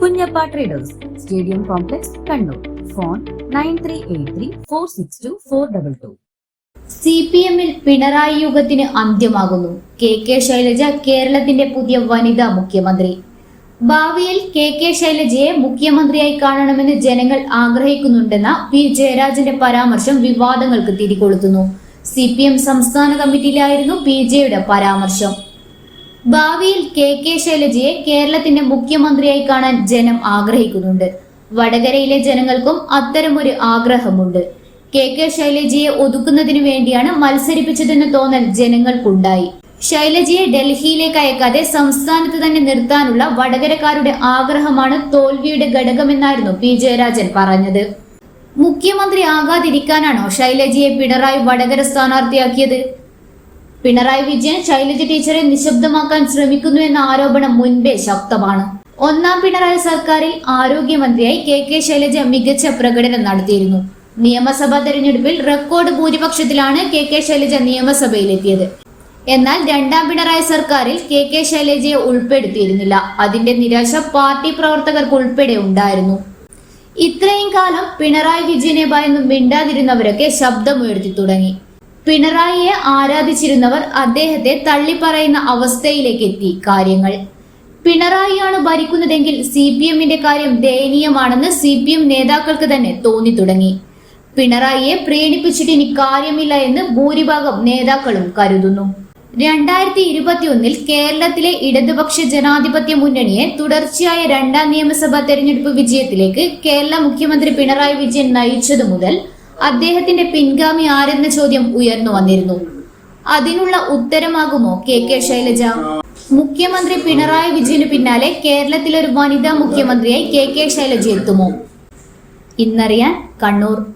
Kunjappa traders stadium complex Kannur. Phone nine three eight three four six two four double two. C P എമ്മിൽ പിണറായി യുഗത്തിന് അന്ത്യമാകുന്നു. K K Shailaja കേരളത്തിന്റെ പുതിയ വനിതാ മുഖ്യമന്ത്രി. ഭാവിയിൽ കെ കെ ശൈലജയെ മുഖ്യമന്ത്രിയായി കാണണമെന്ന് ജനങ്ങൾ ആഗ്രഹിക്കുന്നുണ്ടെന്ന പി ജയരാജന്റെ പരാമർശം വിവാദങ്ങൾക്ക് തിരികൊളുത്തുന്നു. സി പി എം സംസ്ഥാന കമ്മിറ്റിയിലായിരുന്നു പി ജെയുടെ പരാമർശം. ഭാവിയിൽ കെ കെ ശൈലജയെ കേരളത്തിന്റെ മുഖ്യമന്ത്രിയായി കാണാൻ ജനം ആഗ്രഹിക്കുന്നുണ്ട്. വടകരയിലെ ജനങ്ങൾക്കും അത്തരമൊരു ആഗ്രഹമുണ്ട്. കെ കെ ശൈലജയെ ഒതുക്കുന്നതിനു വേണ്ടിയാണ് മത്സരിപ്പിച്ചതെന്ന് തോന്നൽ ജനങ്ങൾക്കുണ്ടായി. ശൈലജയെ ഡൽഹിയിലേക്ക് അയക്കാതെ സംസ്ഥാനത്ത് തന്നെ നിർത്താനുള്ള വടകരക്കാരുടെ ആഗ്രഹമാണ് തോൽവിയുടെ ഘടകമെന്നായിരുന്നു പി ജയരാജൻ പറഞ്ഞത്. മുഖ്യമന്ത്രി ആകാതിരിക്കാനാണോ ശൈലജയെ പിണറായി വടകര സ്ഥാനാർത്ഥിയാക്കിയത്? പിണറായി വിജയൻ ശൈലജ ടീച്ചറെ നിശബ്ദമാക്കാൻ ശ്രമിക്കുന്നു എന്ന ആരോപണം മുൻപേ ശക്തമാണ്. ഒന്നാം പിണറായി സർക്കാരിൽ ആരോഗ്യമന്ത്രിയായി കെ കെ ശൈലജ മികച്ച പ്രകടനം നടത്തിയിരുന്നു. നിയമസഭാ തെരഞ്ഞെടുപ്പിൽ റെക്കോർഡ് ഭൂരിപക്ഷത്തിലാണ് കെ കെ ശൈലജ നിയമസഭയിലെത്തിയത്. എന്നാൽ രണ്ടാം പിണറായി സർക്കാരിൽ കെ കെ ശൈലജയെ ഉൾപ്പെടുത്തിയിരുന്നില്ല. അതിന്റെ നിരാശ പാർട്ടി പ്രവർത്തകർക്ക് ഉൾപ്പെടെ ഉണ്ടായിരുന്നു. ഇത്രയും കാലം പിണറായി വിജയനെ ഭയന്നും മിണ്ടാതിരുന്നവരൊക്കെ ശബ്ദമുയർത്തി തുടങ്ങി. പിണറായിയെ ആരാധിച്ചിരുന്നവർ അദ്ദേഹത്തെ തള്ളിപ്പറയുന്ന അവസ്ഥയിലേക്ക് എത്തി കാര്യങ്ങൾ. പിണറായിയാണ് ഭരിക്കുന്നതെങ്കിൽ സി പി എമ്മിന്റെ കാര്യം ദയനീയമാണെന്ന് സി പി എം നേതാക്കൾക്ക് തന്നെ തോന്നി തുടങ്ങി. പിണറായിയെ പ്രീണിപ്പിച്ചിട്ട് ഇനി കാര്യമില്ല എന്ന് ഭൂരിഭാഗം നേതാക്കളും കരുതുന്നു. രണ്ടായിരത്തി ഇരുപത്തിയൊന്നിൽ കേരളത്തിലെ ഇടതുപക്ഷ ജനാധിപത്യ മുന്നണിയെ തുടർച്ചയായ രണ്ടാം നിയമസഭാ തെരഞ്ഞെടുപ്പ് വിജയത്തിലേക്ക് കേരള മുഖ്യമന്ത്രി പിണറായി വിജയൻ നയിച്ചതു മുതൽ അദ്ദേഹത്തിന്റെ പിൻഗാമി ആരെന്ന ചോദ്യം ഉയർന്നു വന്നിരുന്നു. അതിനുള്ള ഉത്തരമാകുമോ കെ കെ ശൈലജ? മുഖ്യമന്ത്രി പിണറായി വിജയന് പിന്നാലെ കേരളത്തിലെ ഒരു വനിതാ മുഖ്യമന്ത്രിയായി കെ കെ ശൈലജ എത്തുമോ? ഇന്നറിയാൻ കണ്ണൂർ.